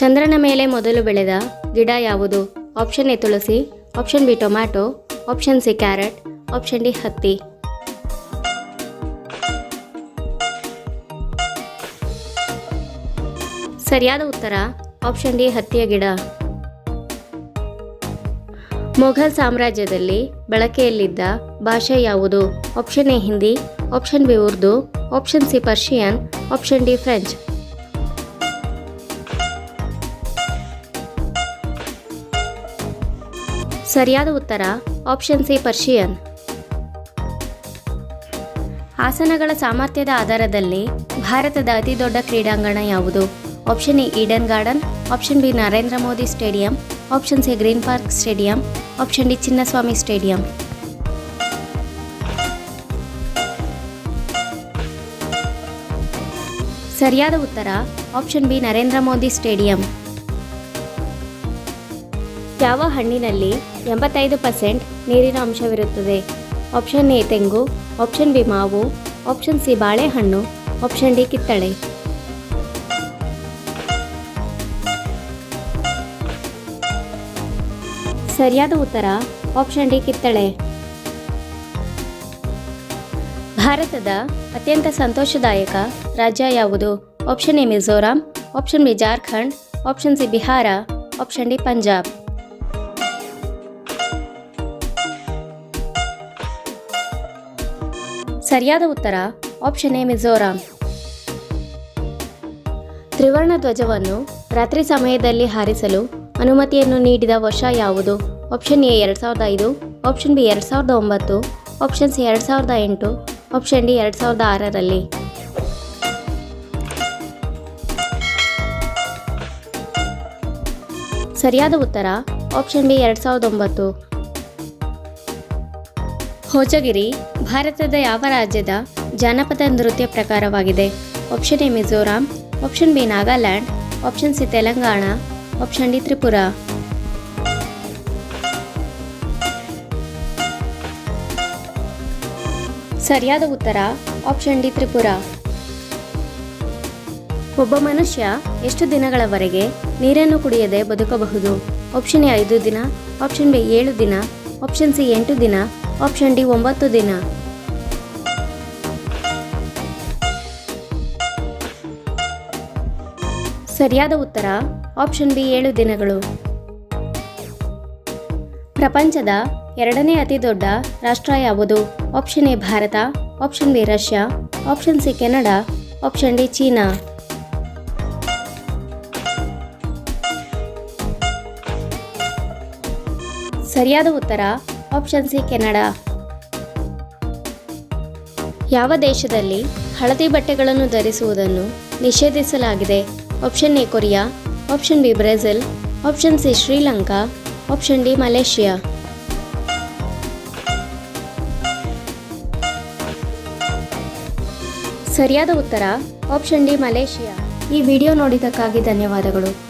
ಚಂದ್ರನ ಮೇಲೆ ಮೊದಲು ಬೆಳೆದ ಗಿಡ ಯಾವುದು? Option A Tulasi option B tomato option C carrot option D ಹತ್ತಿ. ಸರಿಯಾದ ಉತ್ತರ ಆಪ್ಷನ್ ಡಿ ಹತ್ತಿಯ ಗಿಡ. ಮೊಘಲ್ ಸಾಮ್ರಾಜ್ಯದಲ್ಲಿ ಬಳಕೆಯಲ್ಲಿದ್ದ ಭಾಷೆ ಯಾವುದು? Option A Hindi option B Urdu option C Persian option D French. ಸರಿಯಾದ ಉತ್ತರ ಆಪ್ಷನ್ ಸಿ ಪರ್ಷಿಯನ್. ಆಸನಗಳ ಸಾಮರ್ಥ್ಯದ ಆಧಾರದಲ್ಲಿ ಭಾರತದ ಅತಿದೊಡ್ಡ ಕ್ರೀಡಾಂಗಣ ಯಾವುದು? Option A Eden Garden option B Narendra Modi stadium option C Green Park stadium option D Chinnaswamy stadium. ಸರಿಯಾದ ಉತ್ತರ option B Narendra Modi stadium. ಯಾವ ಹಣ್ಣಿನಲ್ಲಿ ಎಂಬತ್ತೈದು ಪರ್ಸೆಂಟ್ ನೀರಿನ ಅಂಶವಿರುತ್ತದೆ? ಆಪ್ಷನ್ ಎ ತೆಂಗು, ಆಪ್ಷನ್ ಬಿ ಮಾವು, ಆಪ್ಷನ್ ಸಿ ಬಾಳೆಹಣ್ಣು, ಆಪ್ಷನ್ ಡಿ ಕಿತ್ತಳೆ. ಸರಿಯಾದ ಉತ್ತರ, ಆಪ್ಷನ್ ಡಿ ಕಿತ್ತಳೆ. ಭಾರತದ ಅತ್ಯಂತ ಸಂತೋಷದಾಯಕ ರಾಜ್ಯ ಯಾವುದು? Option A Mizoram, option B Jharkhand, option C Bihar, option D Punjab. ಸರಿಯಾದ ಉತ್ತರ ಆಪ್ಷನ್ ಎ ಮಿಜೋರಾಂ ತ್ರಿವರ್ಣ ಧ್ವಜವನ್ನು ರಾತ್ರಿ ಸಮಯದಲ್ಲಿ ಹಾರಿಸಲು ಅನುಮತಿಯನ್ನು ನೀಡಿದ ವರ್ಷ ಯಾವುದು? ಆಪ್ಷನ್ ಎ ಎರಡು ಸಾವಿರದ ಐದು. ಆಪ್ಷನ್ ಬಿ ಎರಡು ಸಾವಿರದ ಒಂಬತ್ತು. ಆಪ್ಷನ್ ಸಿ ಎರಡು ಸಾವಿರದ ಎಂಟು. ಆಪ್ಷನ್ ಡಿ ಎರಡು ಸಾವಿರದ ಆರರಲ್ಲಿ. ಸರಿಯಾದ ಉತ್ತರ ಆಪ್ಷನ್ ಬಿ ಎರಡು ಸಾವಿರದ ಒಂಬತ್ತು. ಹೋಜಗಿರಿ, ಭಾರತದ ಯಾವ ರಾಜ್ಯದ ಜಾನಪದ ನೃತ್ಯ ಪ್ರಕಾರವಾಗಿದೆ? Option A Mizoram option B Nagaland option C Telangana option D Tripura ಸರಿಯಾದ ಉತ್ತರ ಆಪ್ಷನ್ ಡಿ ತ್ರಿಪುರ ಒಬ್ಬ ಮನುಷ್ಯ ಎಷ್ಟು ದಿನಗಳವರೆಗೆ ನೀರನ್ನು ಕುಡಿಯದೆ ಬದುಕಬಹುದು? ಆಪ್ಷನ್ ಎ ಐದು ದಿನ. ಆಪ್ಷನ್ ಬಿ ಏಳು ದಿನ. ಆಪ್ಷನ್ ಸಿ ಎಂಟು ದಿನ. ಆಪ್ಷನ್ ಡಿ ಒಂಬತ್ತು ದಿನ. ಸರಿಯಾದ ಉತ್ತರ, ಆಪ್ಷನ್ ಬಿ ಏಳು ದಿನಗಳು. ಪ್ರಪಂಚದ ಎರಡನೇ ಅತಿ ದೊಡ್ಡ ರಾಷ್ಟ್ರ ಯಾವುದು? Option A Bharat, option B Russia, option C Canada, option D China. ಸರಿಯಾದ ಉತ್ತರ ಆಪ್ಷನ್ ಸಿ ಕೆನಡಾ ಯಾವ ದೇಶದಲ್ಲಿ ಹಳದಿ ಬಟ್ಟೆಗಳನ್ನು ಧರಿಸುವುದನ್ನು ನಿಷೇಧಿಸಲಾಗಿದೆ? Option A Korea option B Brazil option C Sri Lanka option D Malaysia ಸರಿಯಾದ ಉತ್ತರ ಆಪ್ಷನ್ ಡಿ ಮಲೇಷಿಯಾ ಈ ವಿಡಿಯೋ ನೋಡಿದ್ದಕ್ಕಾಗಿ ಧನ್ಯವಾದಗಳು.